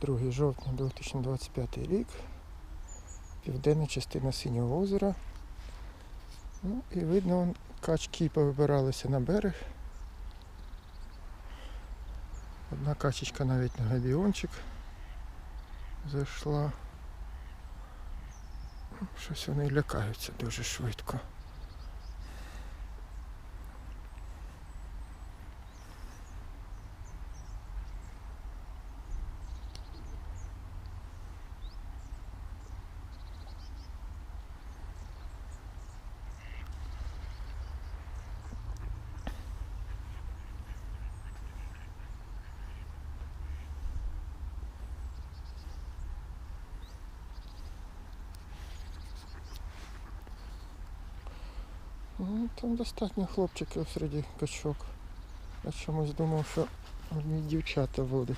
22 жовтня 2025 рік. Південна частина Синього озера. Ну і видно, качки повибиралися на берег. Одна качечка навіть на габіончик зайшла. Щось вони лякаються дуже швидко. Ну, там достатньо хлопчиків серед качок. Я чомусь думав, що одні дівчата водять.